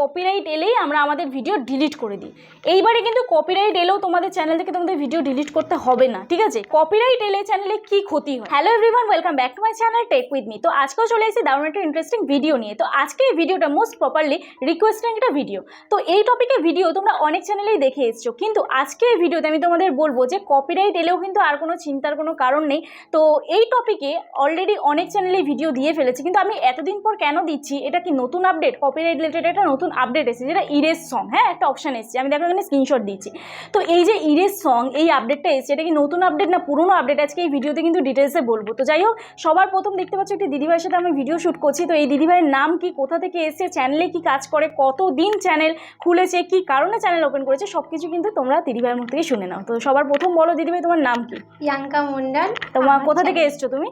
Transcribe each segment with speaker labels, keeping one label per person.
Speaker 1: Copyright এলেই আমরা আমাদের ভিডিও ডিলিট করে দিই। এইবারে কিন্তু কপিরাইট এলেও তোমাদের চ্যানেল থেকে তোমাদের ভিডিও ডিলিট করতে হবে না, ঠিক আছে? কপিরাইট এলে চ্যানেলে কি ক্ষতি হয়? Hello everyone welcome back to my channel tech with me তো আজকেও চলে এসেছি দারুণ একটা ইন্টারেস্টিং ভিডিও নিয়ে। তো আজকে এই ভিডিওটা মোস্ট প্রপারলি রিকোয়েস্টিং একটা ভিডিও তো এই টপিকে ভিডিও তোমরা অনেক চ্যানেলেই দেখে এসছো, কিন্তু আজকে এই ভিডিওতে আমি তোমাদের বলব যে কপিরাইট এলেও কিন্তু আর কোনো চিন্তার কোনো কারণ নেই। তো এই টপিকে অলরেডি অনেক চ্যানেলেই ভিডিও দিয়ে ফেলেছে, কিন্তু আমি এতদিন পর কেন দিচ্ছি, এটা কি নতুন আপডেট কপিরাইট রিলেটেড একটা নতুন আপডেট এসেছে যেটা ইরেজ সং হ্যাঁ একটা অপশান এসেছে। আমি দেখো এখানে স্ক্রিনশট দিচ্ছি। তো এই যে ইরেজ সং এই আপডেটটা এসেছে এটা কি নতুন আপডেট না পুরনো আপডেট আজকে এই ভিডিওতে কিন্তু ডিটেলসে বলব। তো যাই হোক সবার প্রথম দেখতে পাচ্ছ একটি দিদিভাইয়ের সাথে আমি ভিডিও শ্যুট করছি। তো এই দিদিভাইয়ের নাম কি কোথা থেকে এসেছে চ্যানেলে কি কাজ করে কত দিন চ্যানেল খুলেছে কি কারণে চ্যানেল ওপেন করেছে সব কিছু কিন্তু তোমরা দিদিভাইয়ের মুখ থেকে শুনে নাও। তো সবার প্রথম বলো দিদিভাই তোমার নাম কি?
Speaker 2: প্রিয়াঙ্কা মন্ডল
Speaker 1: তোমার কোথা থেকে এসছো তুমি?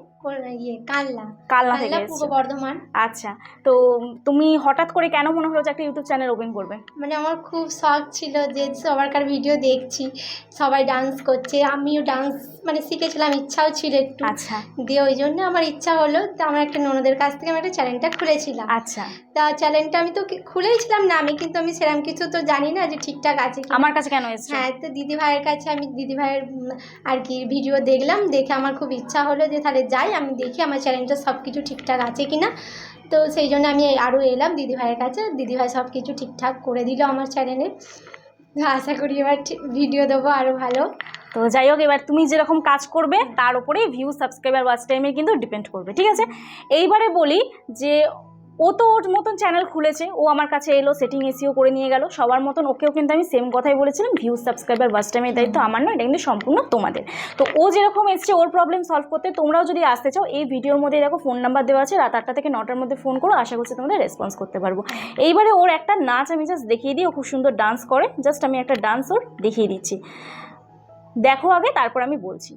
Speaker 2: ইয়ে কাল্লা
Speaker 1: কালনা থেকে
Speaker 2: পূর্ব বর্ধমান।
Speaker 1: আচ্ছা তো তুমি হঠাৎ করে কেন মনে হলো যে একটা ইউটিউব চ্যানেল ওপেন করবে।
Speaker 2: মানে আমার খুব শখ ছিল যে সবারকার ভিডিও দেখছি সবাই ডান্স করছে আমিও ডান্স মানে শিখেছিলাম ইচ্ছাও ছিল একটু।
Speaker 1: আচ্ছা।
Speaker 2: দিয়ে ওই জন্য আমার ইচ্ছা হলো তো আমার একটা ননদের কাছ থেকে আমি একটা চ্যানেলটা খুলেছিলাম।
Speaker 1: আচ্ছা।
Speaker 2: তা চ্যানেলটা আমি তো খুলেইছিলাম না আমি কিন্তু আমি সেরকম কিছু তো জানি না যে ঠিকঠাক আছে
Speaker 1: আমার কাছে কেন এসছো?
Speaker 2: হ্যাঁ তো দিদি ভাইয়ের কাছে আমি দিদি ভাইয়ের আর কি ভিডিও দেখলাম দেখে আমার খুব ইচ্ছা হলো যে তাহলে যাই আমি দেখি আমার চ্যানেলটা সব কিছু ঠিকঠাক আছে কি না তো সেই জন্য আমি আরও এলাম, দিদিভাইয়ের কাছে। দিদিভাই সব কিছু ঠিকঠাক করে দিল আমার চ্যানেলে আশা করি এবার ভিডিও দেবো আরও ভালো।
Speaker 1: তো যাই হোক, এবার তুমি যেরকম কাজ করবে, তার উপরেই ভিউ সাবস্ক্রাইবার ওয়াচ টাইমে কিন্তু ডিপেন্ড করবে, ঠিক আছে? এইবারে বলি যে ও তো ওর মতন চ্যানেল খুলেছে, ও আমার কাছে এলো সেটিং এসিও করে নিয়ে গেল, সবার মতন ওকেও কিন্তু আমি সেম কথাই বলেছিলাম ভিউ সাবস্ক্রাইবার ওয়াচ টাইমের দায়িত্ব আমার নয়, এটা কিন্তু সম্পূর্ণ তোমাদের। তো ও যেরকম এসছে ওর প্রবলেম সলভ করতে, তোমরাও যদি আসতে চাও, এই ভিডিওর মধ্যে দেখো ফোন নাম্বার দেওয়া আছে, রাত আটটা থেকে নটার মধ্যে ফোন করো, আশা করছি তোমাদের রেসপন্স করতে পারব। এইবারে ওর একটা নাচ আমি জাস্ট দেখিয়ে দিই, ও খুব সুন্দর ডান্স করে জাস্ট আমি একটা ডান্স ওর দেখিয়ে দিচ্ছি। দেখো আগে, তারপর আমি বলছি।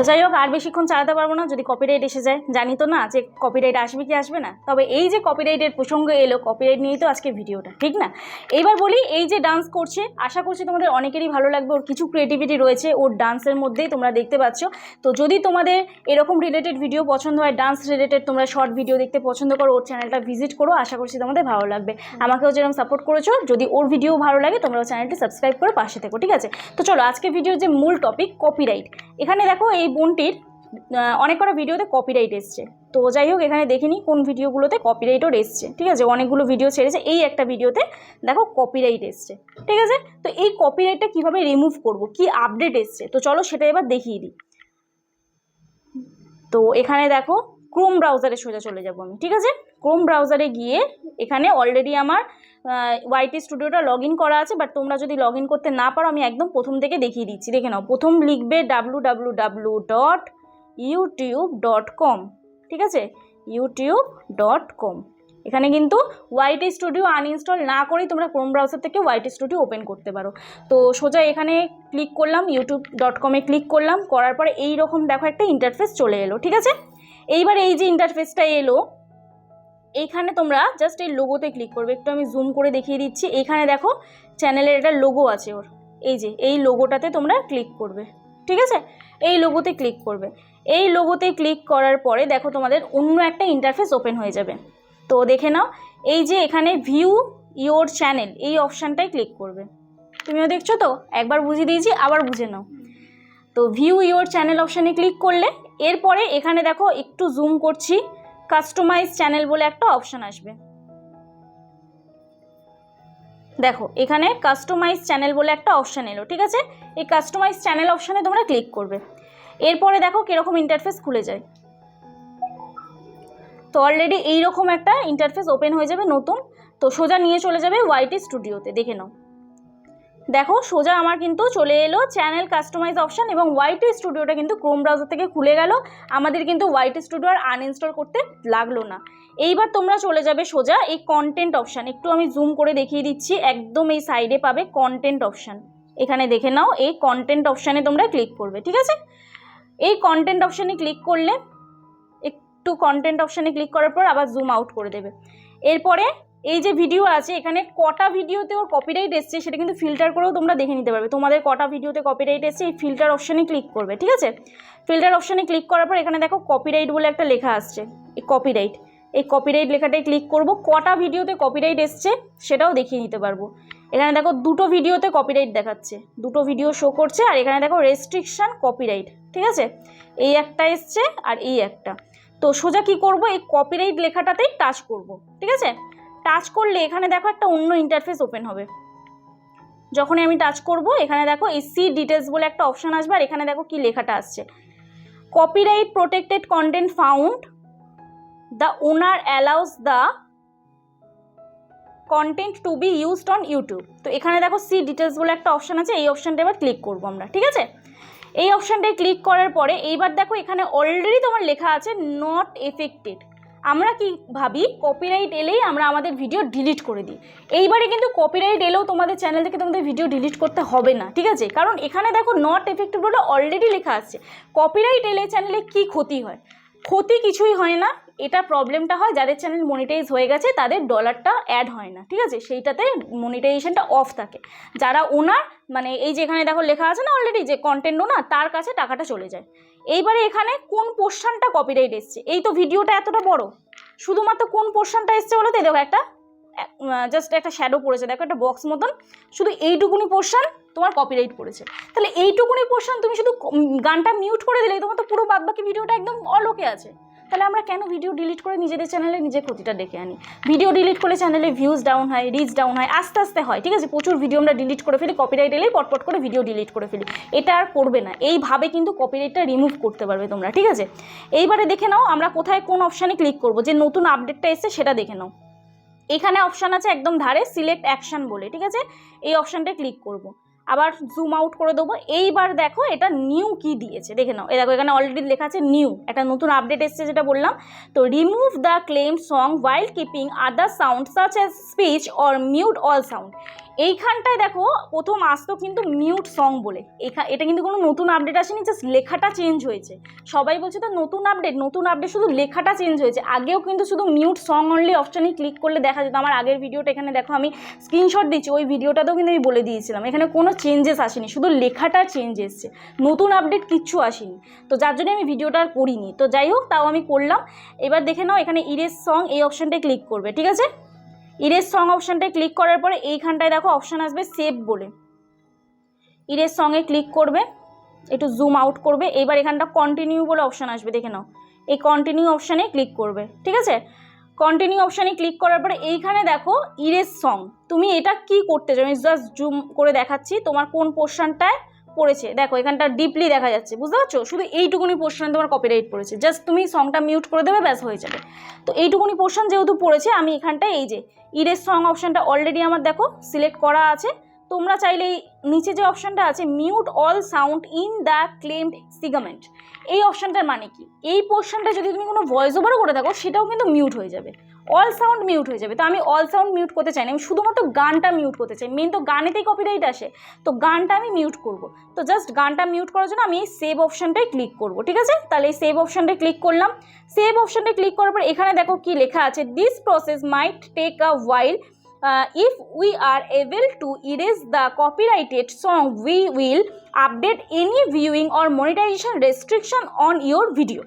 Speaker 1: তো যাই হোক, আর বেশিক্ষণ চালাতে পারব না, যদি কপিরাইট এসে যায়। জানি তো না যে কপিরাইট আসবে কি আসবে না। তবে এই যে কপিরাইটের প্রসঙ্গ এলো কপিরাইট নিয়েই তো আজকে ভিডিওটা, ঠিক না? এইবার বলি, এই যে ডান্স করছে, আশা করছি তোমাদের অনেকেরই ভালো লাগবে। ওর কিছু ক্রিয়েটিভিটি রয়েছে, ওর ডান্সের মধ্যেই তোমরা দেখতে পাচ্ছ। তো যদি তোমাদের এরকম রিলেটেড ভিডিও পছন্দ হয় ডান্স রিলেটেড তোমরা শর্ট ভিডিও দেখতে পছন্দ করো, ওর চ্যানেলটা ভিজিট করো, আশা করছি তোমাদের ভালো লাগবে। আমাকেও যেরকম সাপোর্ট করেছ, যদি ওর ভিডিও ভালো লাগে তোমরা চ্যানেলটি সাবস্ক্রাইব করে পাশে থেকো, ঠিক আছে? তো চলো, আজকে ভিডিওর যে মূল টপিক কপিরাইট এখানে দেখো, এই বোনটির অনেক কটা ভিডিওতে কপিরাইট এসছে। তো যাই হোক, এখানে দেখিনি কোন ভিডিওগুলোতে কপিরাইটও এসছে। ঠিক আছে? অনেকগুলো ভিডিও ছেড়েছে। এই একটা ভিডিওতে দেখো কপিরাইট এসছে। ঠিক আছে? তো এই কপিরাইটটা কীভাবে রিমুভ করব? কি আপডেট এসছে? তো চলো সেটা এবার দেখিয়ে দিই। তো এখানে দেখো ক্রোম ব্রাউজারে সোজা চলে যাব আমি। ঠিক আছে? ক্রোম ব্রাউজারে গিয়ে এখানে অলরেডি আমার ওয়াইটি স্টুডিওটা লগ ইন করা আছে বাট তোমরা যদি লগ ইন করতে না পারো, আমি একদম প্রথম থেকে দেখিয়ে দিচ্ছি। দেখে নাও, প্রথম লিখবে W W W dot YouTube dot com ঠিক আছে? ইউটিউব ডট কম এখানে কিন্তু ওয়াইটি স্টুডিও আনইনস্টল না করেই তোমরা ক্রোম ব্রাউজার থেকে ওয়াইটি স্টুডিও ওপেন করতে পারো। তো সোজা এখানে ক্লিক করলাম ইউটিউব ডট কমে ক্লিক করলাম, করার পরে এই রকম দেখো একটা ইন্টারফেস চলে এলো, ঠিক আছে? এইবার এই যে ইন্টারফেসটা এলো এইখানে তোমরা জাস্ট এই লোগোতে ক্লিক করবে। একটু আমি জুম করে দেখিয়ে দিচ্ছি। এখানে দেখো চ্যানেলের একটা লোগো আছে ওর। এই যে, এই লোগোটাতে তোমরা ক্লিক করবে। ঠিক আছে? এই লোগোতে ক্লিক করবে। এই লোগোতে ক্লিক করার পরে দেখো তোমাদের অন্য একটা ইন্টারফেস ওপেন হয়ে যাবে। তো দেখে নাও, এই যে এখানে ভিউ ইওর চ্যানেল এই অপশানটাই ক্লিক করবে। তুমিও দেখছ তো? একবার বুঝিয়ে দিয়েছি, আবার বুঝে নাও। তো ভিউ ইওর চ্যানেল অপশানে ক্লিক করলে, এরপরে এখানে দেখো, একটু জুম করছি। কাস্টমাইজ চ্যানেল বলে একটা অপশান আসবে। দেখো, এখানে কাস্টমাইজ চ্যানেল বলে একটা অপশান এলো, ঠিক আছে? এই কাস্টমাইজ চ্যানেল অপশানে তোমরা ক্লিক করবে। এরপরে দেখো কীরকম ইন্টারফেস খুলে যায়। তো অলরেডি এইরকম একটা ইন্টারফেস ওপেন হয়ে যাবে নতুন। তো সোজা নিয়ে চলে যাবে ওয়াইটি স্টুডিওতে দেখে নাও। দেখো, সোজা আমার কিন্তু চলে এলো চ্যানেল কাস্টমাইজ অপশান এবং ওয়াইটি স্টুডিওটা কিন্তু ক্রোম ব্রাউজার থেকে খুলে গেল। আমাদের কিন্তু ওয়াইটি স্টুডিও আর আনইনস্টল করতে লাগল না। এইবার তোমরা চলে যাবে সোজা এই কন্টেন্ট অপশান একটু আমি জুম করে দেখিয়ে দিচ্ছি, একদম এই সাইডে পাবে কন্টেন্ট অপশান এখানে দেখে নাও, এই কন্টেন্ট অপশানে তোমরা ক্লিক করবে, ঠিক আছে? এই কন্টেন্ট অপশানে ক্লিক করলে, একটু কন্টেন্ট অপশানে ক্লিক করার পর আবার জুম আউট করে দেবে। এরপরে এই যে ভিডিও আছে, এখানে কটা ভিডিওতে ওর কপিরাইট এসছে সেটা কিন্তু ফিল্টার করেও তোমরা দেখে নিতে পারবে। তোমাদের কটা ভিডিওতে কপিরাইট এসছে, এই ফিল্টার অপশানে ক্লিক করবে, ঠিক আছে? ফিল্টার অপশানে ক্লিক করার পর এখানে দেখো কপিরাইট বলে একটা লেখা আসছে, এই কপিরাইট এই কপিরাইট লেখাটায় ক্লিক করব, কটা ভিডিওতে কপিরাইট এসছে সেটাও দেখিয়ে নিতে পারব। এখানে দেখো দুটো ভিডিওতে কপিরাইট দেখাচ্ছে, দুটো ভিডিও শো করছে আর এখানে দেখো রেস্ট্রিকশন কপিরাইট ঠিক আছে? এই একটা এসছে আর এই একটা। তো সোজা কি করব? এই কপিরাইট লেখাটাতেই টাচ করব, ঠিক আছে? টাচ করলে এখানে দেখো একটা অন্য ইন্টারফেস ওপেন হবে। যখনই আমি টাচ করব, এখানে দেখো এই সি ডিটেলস বলে একটা অপশান আসবে, আর এখানে দেখো কি লেখাটা আসছে। Copyright protected content found the owner allows the content to be used on YouTube তো এখানে দেখো সি ডিটেলস বলে একটা অপশান আছে, এই অপশানটা এবার ক্লিক করব আমরা, ঠিক আছে? এই অপশানটায় ক্লিক করার পরে, এইবার দেখো এখানে অলরেডি তোমার লেখা আছে নট এফেক্টেড আমরা কি ভাবি কপিরাইট এলেই আমরা আমাদের ভিডিও ডিলিট করে দিই। এইবারে কিন্তু কপিরাইট এলেও তোমাদের চ্যানেল থেকে তোমাদের ভিডিও ডিলিট করতে হবে না, ঠিক আছে? কারণ এখানে দেখো নট এফেক্টিভ বলে অলরেডি লেখা আছে। কপিরাইট এলে চ্যানেলে কি ক্ষতি হয়? ক্ষতি কিছুই হয় না এটা প্রবলেমটা হয় যাদের চ্যানেল মনিটাইজ হয়ে গেছে, তাদের ডলারটা অ্যাড হয় না, ঠিক আছে? সেইটাতে মনিটাইজেশনটা অফ থাকে। যারা ওনার মানে এই যে এখানে দেখো লেখা আছে না অলরেডি যে কন্টেন্ট ওনার তার কাছে টাকাটা চলে যায়। এইবারে এখানে কোন পোর্শনটা কপিরাইট এসছে? এই তো ভিডিওটা এতটা বড়। শুধুমাত্র কোন পোর্শনটা এসছে বলো তো? দেখো একটা জাস্ট একটা শ্যাডো পড়েছে। দেখো একটা বক্স মতন। শুধু এইটুকুনি পোর্শন তোমার কপিরাইট পড়েছে। তাহলে এইটুকুনি পোর্শন তুমি শুধু গানটা মিউট করে দিলে, তোমার তো পুরো বাদবাকি ভিডিওটা একদম অলোকে আছে। তাহলে আমরা কেন ভিডিও ডিলিট করে নিজেদের চ্যানেলে নিজের ক্ষতিটা ডেকে আনি? ভিডিও ডিলিট করলে চ্যানেলে ভিউজ ডাউন হয় রিচ ডাউন হয়, আস্তে আস্তে হয়, ঠিক আছে? প্রচুর ভিডিও আমরা ডিলিট করে ফেলি কপিরাইট এলেই পটপট করে ভিডিও ডিলিট করে ফেলি। এটা আর করবে না। এইভাবে কিন্তু কপিরাইটটা রিমুভ করতে পারবে তোমরা, ঠিক আছে? এইবারে দেখে নাও, আমরা কোথায় কোন অপশানে ক্লিক করব। যে নতুন আপডেটটা এসছে, সেটা দেখে নাও। এখানে অপশান আছে একদম ধারে সিলেক্ট অ্যাকশন বলে, ঠিক আছে? এই অপশানটায় ক্লিক করব। আবার জুম আউট করে দেবো। এইবার দেখো এটা নিউ কি দিয়েছে, দেখে নাও। এ দেখো এখানে অলরেডি লেখা আছে নিউ একটা নতুন আপডেট এসছে যেটা বললাম। তো remove the claim song while keeping other sound such as speech or mute all sound এইখানটায় দেখো প্রথম আসতো কিন্তু মিউট সং বলে। এখা এটা কিন্তু কোনো নতুন আপডেট আসেনি জাস্ট লেখাটা চেঞ্জ হয়েছে। সবাই বলছে তো নতুন আপডেট নতুন আপডেট শুধু লেখাটা চেঞ্জ হয়েছে। আগেও কিন্তু শুধু মিউট সং অনলি অপশানে ক্লিক করলে দেখা যেত। আমার আগের ভিডিওটা এখানে দেখো, আমি স্ক্রিনশট দিচ্ছি, ওই ভিডিওটাতেও কিন্তু আমি বলে দিয়েছিলাম। এখানে কোনো চেঞ্জেস আসেনি, শুধু লেখাটা চেঞ্জ এসছে। নতুন আপডেট কিচ্ছু আসেনি। তো যার জন্য আমি ভিডিওটা আর করিনি। তো যাই হোক, তাও আমি করলাম। এবার দেখে নাও, এখানে ইরেজ সং এই অপশানটায় ক্লিক করবে, ঠিক আছে? ইরেজ সং অপশানটায় ক্লিক করার পরে এইখানটায় দেখো অপশান আসবে সেভ বলে। ইরেজ সঙ্গে ক্লিক করবে, একটু জুম আউট করবে, এবার এখানটা কন্টিনিউ বলে অপশান আসবে, দেখে নাও। এই কন্টিনিউ অপশানে ক্লিক করবে, ঠিক আছে? কন্টিনিউ অপশানে ক্লিক করার পরে এইখানে দেখো ইরেজ সং তুমি এটা কি করতে চাও? আমি জাস্ট জুম করে দেখাচ্ছি, তোমার কোন পোর্শনটায় পড়েছে। দেখো, এখানটা ডিপলি দেখা যাচ্ছে, বুঝতে পারছ? শুধু এইটুকুনি পোর্শনে তোমার কপিরাইট পড়েছে। জাস্ট তুমি সংটা মিউট করে দেবে, ব্যাস, হয়ে যাবে। তো এইটুকুনি পোর্শন যেহেতু পড়েছে, আমি এখানটায় এই যে ইরেজ সং অপশানটা অলরেডি আমার দেখো সিলেক্ট করা আছে। তোমরা চাইলে নিচে যে অপশানটা আছে mute all sound in the claimed segment এই অপশানটার মানে কি? এই পোর্শনটা যদি তুমি কোনো ভয়েস ওভারও করে থাকো, সেটাও কিন্তু মিউট হয়ে যাবে। অল সাউন্ড মিউট হয়ে যাবে। তো আমি অল সাউন্ড মিউট করতে চাই না, আমি শুধুমাত্র গানটা মিউট করতে চাই। মেন তো গানেতেই কপিরাইট আসে। তো গানটা আমি মিউট করব। তো জাস্ট গানটা মিউট করার জন্য আমি এই সেভ অপশানটাই ক্লিক করব, ঠিক আছে? তাহলে এই সেভ অপশানটায় ক্লিক করলাম। সেভ অপশানটায় ক্লিক করার পর এখানে দেখো কি লেখা আছে this process might take a while if we are are to erase the copyrighted song, we will update any viewing or monetization restriction on your video.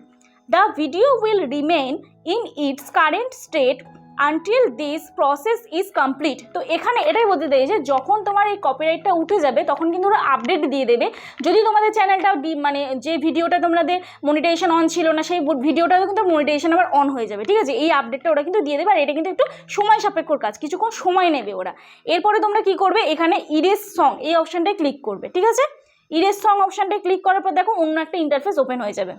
Speaker 1: The video will remain in its current state until this process is complete তো এখানে এটাই বলতে চাই যে যখন তোমার এই কপিরাইটটা উঠে যাবে, তখন কিন্তু ওরা আপডেট দিয়ে দেবে। যদি তোমাদের চ্যানেলটা মানে যে ভিডিওটা তোমাদের মনিটাইজেশন অন ছিল না, সেই ভিডিওটাও কিন্তু মনিটাইজেশন আবার অন হয়ে যাবে, ঠিক আছে? এই আপডেটটা ওরা কিন্তু দিয়ে দেবে আর এটা কিন্তু একটু সময় সাপেক্ষর কাজ, কিছুক্ষণ সময় নেবে ওরা। এরপরে তোমরা কি করবে? এখানে ইরেজ সং এই অপশানটায় ক্লিক করবে, ঠিক আছে? ইরেজ সং অপশানটায় ক্লিক করার পর দেখো অন্য একটা ইন্টারফেস ওপেন হয়ে যাবে।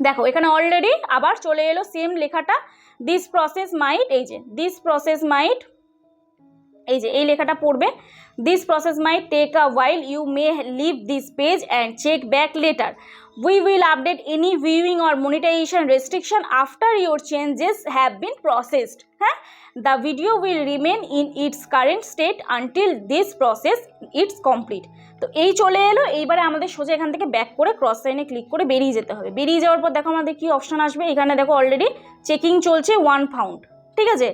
Speaker 1: দেখো, এখানে অলরেডি আবার চলে এলো সেম লেখাটা। দিস প্রসেস মাইট এই যে দিস প্রসেস মাইট এই যে, এই লেখাটা পড়বে। This process might take a while you may leave this page and check back later we will update any viewing or monetization restriction after your changes have been processed হ্যাঁ? The video will remain in its current state until this process it's complete. তো এই চলে এলো, এইবারে আমাদের সোজা এখান থেকে ব্যাক করে ক্রস সাইনে ক্লিক করে বেরিয়ে যেতে হবে। বেরিয়ে যাওয়ার পর দেখো আমাদের কি অপশান আসবে, এখানে দেখো অলরেডি চেকিং চলছে ওয়ান ফাউন্ড ঠিক আছে?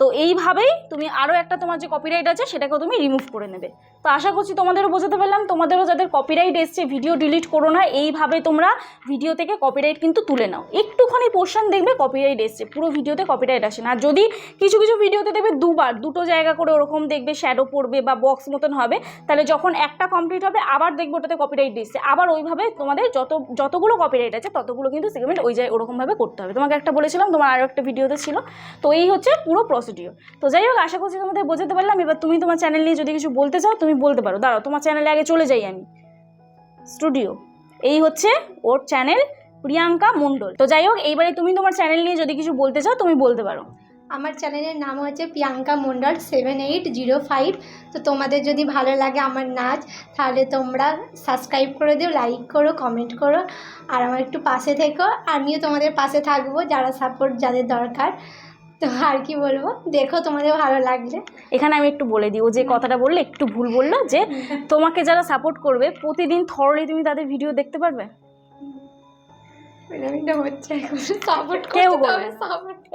Speaker 1: তো এইভাবেই তুমি আরও একটা তোমার যে কপিরাইট আছে, সেটাকেও তুমি রিমুভ করে নেবে। তো আশা করছি তোমাদেরও বোঝাতে পারলাম। তোমাদেরও যাদের কপিরাইট এসছে ভিডিও ডিলিট করো না, এইভাবে তোমরা ভিডিও থেকে কপিরাইট কিন্তু তুলে নাও। একটুখানি পোর্শন দেখবে কপিরাইট এসছে, পুরো ভিডিওতে কপিরাইট আসে না। যদি কিছু কিছু ভিডিওতে দেখবে দুবার, দুটো জায়গা করে ওরকম দেখবে শ্যাডো পড়বে বা বক্স মতন হবে, তাহলে যখন একটা কমপ্লিট হবে, আবার দেখবে ওটাতে কপিরাইট দিচ্ছে আবার ওইভাবে তোমাদের যত, যতগুলো কপিরাইট আছে, ততগুলো কিন্তু সেগমেন্ট ওই জায়গায় ওরকমভাবে করতে হবে। তোমাকে একটা বলেছিলাম, তোমার আরও একটা ভিডিওতে ছিল। তো এই হচ্ছে পুরো প্রসিডিওর তো যাই হোক, আশা করছি তোমাদের বোঝাতে পারলাম। এবার তুমি তোমার চ্যানেল নিয়ে যদি কিছু বলতে চাও, তুমি বলতে পারো। দাঁড়াও, তোমার চ্যানেলে আগে চলে যাই আমি। স্টুডিও এই হচ্ছে ওর চ্যানেল প্রিয়াঙ্কা মণ্ডল। তো যাই হোক, এইবারে তুমি তোমার চ্যানেল নিয়ে যদি কিছু বলতে চাও, তুমি বলতে পারো।
Speaker 2: আমার চ্যানেলের নাম হচ্ছে Priyanka Mondal seven eight zero five তো তোমাদের যদি ভালো লাগে আমার নাচ, তাহলে তোমরা সাবস্ক্রাইব করে দিও লাইক করো কমেন্ট করো। আর আমার একটু পাশে থেকো, আমিও তোমাদের পাশে থাকব, যারা সাপোর্ট যাদের দরকার। তো আর কি বলব? দেখো তোমাদের ভালো লাগলে।
Speaker 1: এখানে আমি একটু বলে দিই ও যে কথাটা বললে একটু ভুল বলল যে তোমাকে যারা সাপোর্ট করবে প্রতিদিন থরলি তুমি তাদের ভিডিও দেখতে পারবে?
Speaker 2: এটা হচ্ছে সাপোর্ট
Speaker 1: কেউ করবে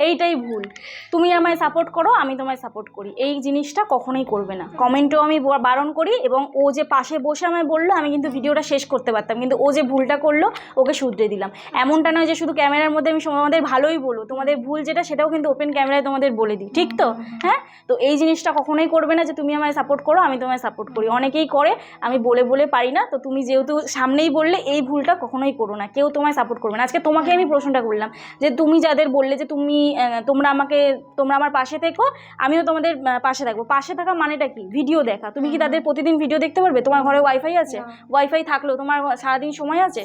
Speaker 1: এইটাই ভুল। তুমি আমায় সাপোর্ট করো আমি তোমায় সাপোর্ট করি। এই জিনিসটা কখনোই করবে না। কমেন্টও আমি বারণ করি এবং ও যে পাশে বসে আমায় বলল আমি কিন্তু ভিডিওটা শেষ করতে পারতাম। কিন্তু ও যে ভুলটা করল ওকে শুধরে দিলাম। এমনটা নয় যে শুধু ক্যামেরার মধ্যে আমি তোমাদের ভালোই বলো তোমাদের ভুল যেটা সেটাও কিন্তু ওপেন ক্যামেরায় তোমাদের বলে দিই। ঠিক তো? হ্যাঁ? তো এই জিনিসটা কখনোই করবে না যে তুমি আমায় সাপোর্ট করো আমি তোমায় সাপোর্ট করি। অনেকেই করে আমি বলে বলে পারি না। তো তুমি যেহেতু সামনেই বললে এই ভুলটা কখনোই করো না। কেউ তোমায় সাপোর্ট করবে না। আজকে তোমাকে আমি প্রশ্নটা করলাম যে তুমি যাদের বললে যে তুমি তোমরা আমাকে তোমরা আমার পাশে থেকো আমিও তোমাদের পাশে থাকব। পাশে থাকা মানেটা কি? ভিডিও দেখা। তুমি কি তাদের প্রতিদিন ভিডিও দেখতে পারবে? তোমার ঘরে ওয়াইফাই আছে? ওয়াইফাই থাকলেও তোমার সারাদিন সময় আছে?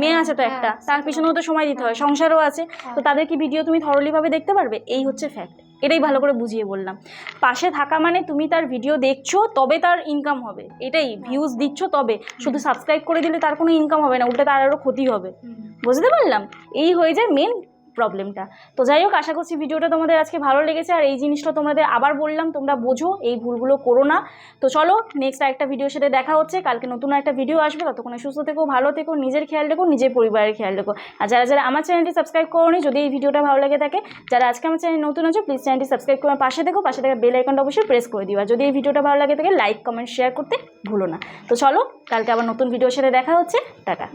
Speaker 1: মেয়ে আছে তো
Speaker 2: হ্যাঁ,
Speaker 1: একটা। তার পিছনেও তো সময় দিতে হয়। সংসারও আছে। তো তাদের কি ভিডিও তুমি থরলিভাবে দেখতে পারবে? এই হচ্ছে ফ্যাক্ট এটাই ভালো করে বুঝিয়ে বললাম। পাশে থাকা মানে তুমি তার ভিডিও দেখছ তবে তার ইনকাম হবে। এটাই ভিউজ দিচ্ছ তবে। শুধু সাবস্ক্রাইব করে দিলে তার কোনো ইনকাম হবে না উল্টে তার আরও ক্ষতি হবে। বুঝতে পারলাম? এই হয়ে যায় মেন প্রবলেমটা তো যাই হোক, আশা করছি ভিডিওটা তোমাদের আজকে ভালো লেগেছে। আর এই জিনিসটা তোমাদের আবার বললাম, তোমরা বোঝো, এই ভুলগুলো করো না। তো চলো নেক্সট আরেকটা ভিডিওর সাথে দেখা হচ্ছে। কালকে নতুন একটা ভিডিও আসবে। ততক্ষণে সুস্থ থেকো, ভালো থেকো, নিজের খেয়াল রেখো, নিজের পরিবারের খেয়াল রেখো। আর যারা যারা আমার চ্যানেলটি সাবস্ক্রাইব করোনি, যদি এই ভিডিওটা ভালো লেগে থাকে, যারা আজকে আমার চ্যানেল নতুন আছে প্লিজ চ্যানেলটি সাবস্ক্রাইব করে পাশে দেখো পাশে থাকা বেল আইকনটা অবশ্যই প্রেস করে দিও। আর যদি এই ভিডিওটা ভালো লাগে থাকে লাইক কমেন্ট শেয়ার করতে ভুলো না। তো চলো, কালকে আবার নতুন ভিডিওর সাথে দেখা হচ্ছে। টাটা।